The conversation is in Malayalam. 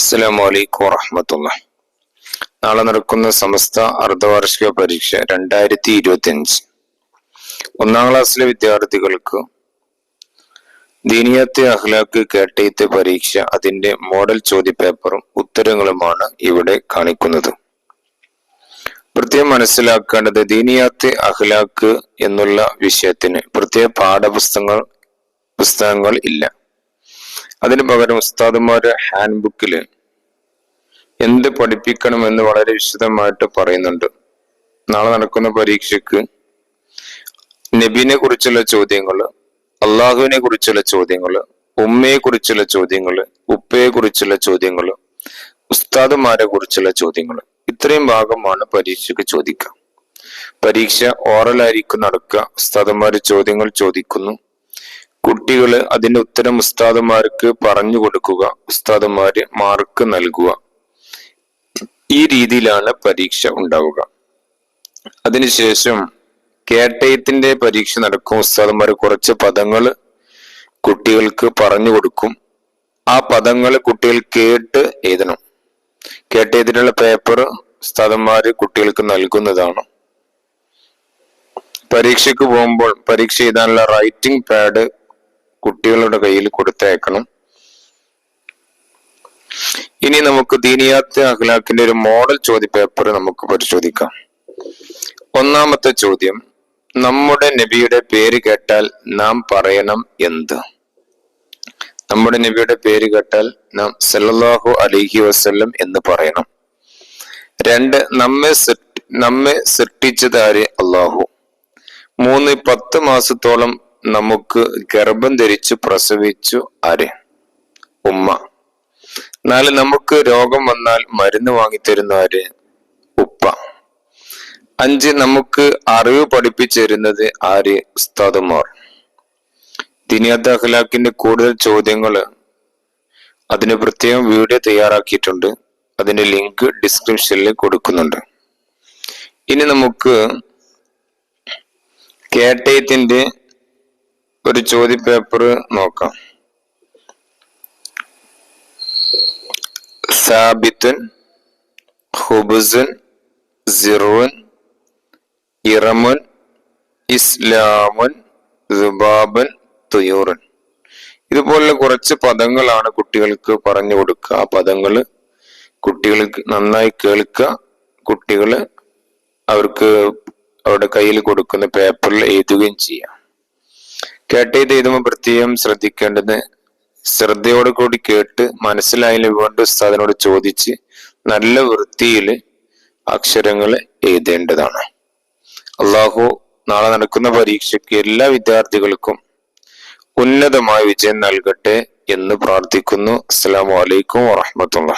അസ്സലാമു അലൈക്കും വറഹമത്തുള്ള നാളെ നടക്കുന്ന സമസ്ത അർദ്ധവാർഷിക പരീക്ഷ രണ്ടായിരത്തി ഇരുപത്തി അഞ്ച് ഒന്നാം ക്ലാസ്സിലെ വിദ്യാർത്ഥികൾക്ക് ദീനിയത്തെ അഹ്ലാക്ക് കേട്ടയത്തെ പരീക്ഷ അതിന്റെ മോഡൽ ചോദ്യപേപ്പറും ഉത്തരങ്ങളുമാണ് ഇവിടെ കാണിക്കുന്നത്. പ്രത്യേകം മനസ്സിലാക്കേണ്ടത് ദീനിയാത്തെ അഹ്ലാക്ക് എന്നുള്ള വിഷയത്തിന് പ്രത്യേക പാഠപുസ്തകങ്ങൾ പുസ്തകങ്ങൾ ഇല്ല. അതിന് പകരം ഉസ്താദുമാര് ഹാൻഡ് ബുക്കിൽ എന്ത് പഠിപ്പിക്കണമെന്ന് വളരെ വിശദമായിട്ട് പറയുന്നുണ്ട്. നാളെ നടക്കുന്ന പരീക്ഷയ്ക്ക് നബീനെ കുറിച്ചുള്ള ചോദ്യങ്ങൾ അള്ളാഹുവിനെ കുറിച്ചുള്ള ചോദ്യങ്ങൾ ഉമ്മയെ കുറിച്ചുള്ള ചോദ്യങ്ങൾ ഉപ്പയെ കുറിച്ചുള്ള ചോദ്യങ്ങൾ ഉസ്താദുമാരെ കുറിച്ചുള്ള ചോദ്യങ്ങൾ ഇത്രയും ഭാഗമാണ് പരീക്ഷയ്ക്ക് ചോദിക്കുക. പരീക്ഷ ഓറലായിരിക്കും നടക്കുക. ഉസ്താദന്മാർ ചോദ്യങ്ങൾ ചോദിക്കുന്നു. കുട്ടികൾ അതിന്റെ ഉത്തരം ഉസ്താദുമാർക്ക് പറഞ്ഞു കൊടുക്കുക ഉസ്താദുമാര് മാർക്ക് നൽകുക. ഈ രീതിയിലാണ് പരീക്ഷ ഉണ്ടാവുക. അതിനുശേഷം കേട്ടയത്തിന്റെ പരീക്ഷ നടക്കും ഉസ്താദന്മാർ കുറച്ച് പദങ്ങൾ കുട്ടികൾക്ക് പറഞ്ഞു കൊടുക്കും. ആ പദങ്ങൾ കുട്ടികൾ കേട്ട് എഴുതണം. കേട്ടയത്തിനുള്ള പേപ്പർ ഉസ്താദന്മാര് കുട്ടികൾക്ക് നൽകുന്നതാണ്. പരീക്ഷയ്ക്ക് പോകുമ്പോൾ പരീക്ഷ എഴുതാനുള്ള റൈറ്റിംഗ് പാഡ് കുട്ടികളുടെ കയ്യിൽ കൊടുത്തയക്കണം ഇനി നമുക്ക് ദീനിയാത്ത് അഖ്ലാഖിന്റെ ഒരു മോഡൽ ചോദ്യ പേപ്പർ നമുക്ക് പരിശോധിക്കാം. ഒന്നാമത്തെ ചോദ്യം നമ്മുടെ നബിയുടെ പേര് കേട്ടാൽ നാം പറയണം എന്ത്? നമ്മുടെ നബിയുടെ പേര് കേട്ടാൽ നാം സല്ലല്ലാഹു അലൈഹി വസല്ലം എന്ന് പറയണം. രണ്ട് നമ്മെ നമ്മെ സൃഷ്ടിച്ചതാരെ? അള്ളാഹു മൂന്ന് പത്ത് മാസത്തോളം നമുക്ക് ഗർഭം ധരിച്ചു പ്രസവിച്ചു ആര്? ഉമ്മ. നാല് നമുക്ക് രോഗം വന്നാൽ മരുന്ന് വാങ്ങിത്തരുന്ന ആര്? ഉപ്പ. അഞ്ച് നമുക്ക് അറിവ് പഠിപ്പിച്ചിരുന്നത് ആര്? ഉസ്താദുമാർ. ദിനിയാത്ത അഖലാഖിന്റെ കൂടുതൽ ചോദ്യങ്ങൾ അതിന് പ്രത്യേകം വീഡിയോ തയ്യാറാക്കിയിട്ടുണ്ട്. അതിന്റെ ലിങ്ക് ഡിസ്ക്രിപ്ഷനിൽ കൊടുക്കുന്നുണ്ട്. ഇനി നമുക്ക് കേട്ടയത്തിന്റെ ഒരു ചോദ്യ പേപ്പർ നോക്കാം. സാബിത്തുൻ ഹുബുസുൻ സിറുൻ ഇറമുൻ ഇസ്ലാമുൻ സുബാബൻ തുയൂറുൻ. ഇതുപോലുള്ള കുറച്ച് പദങ്ങളാണ് കുട്ടികൾക്ക് പറഞ്ഞു കൊടുക്കുക. ആ പദങ്ങൾ കുട്ടികൾക്ക് നന്നായി കേൾക്കുക. കുട്ടികൾ അവർക്ക് അവരുടെ കയ്യിൽ കൊടുക്കുന്ന പേപ്പറിൽ എഴുതുകയും ചെയ്യാം. കേട്ടത് എഴുതുമ്പോൾ പ്രത്യേകം ശ്രദ്ധിക്കേണ്ടത് ശ്രദ്ധയോട് കൂടി കേട്ട് മനസ്സിലായാലും വീണ്ടും ഉസ്താദിനോട് ചോദിച്ച് നല്ല വൃത്തിയിൽ അക്ഷരങ്ങൾ എഴുതേണ്ടതാണ്. അള്ളാഹു നാളെ നടക്കുന്ന പരീക്ഷയ്ക്ക് എല്ലാ വിദ്യാർത്ഥികൾക്കും ഉന്നതമായ വിജയം നൽകട്ടെ എന്ന് പ്രാർത്ഥിക്കുന്നു. അസ്സാം വലൈക്കും വാഹമത്തുള്ള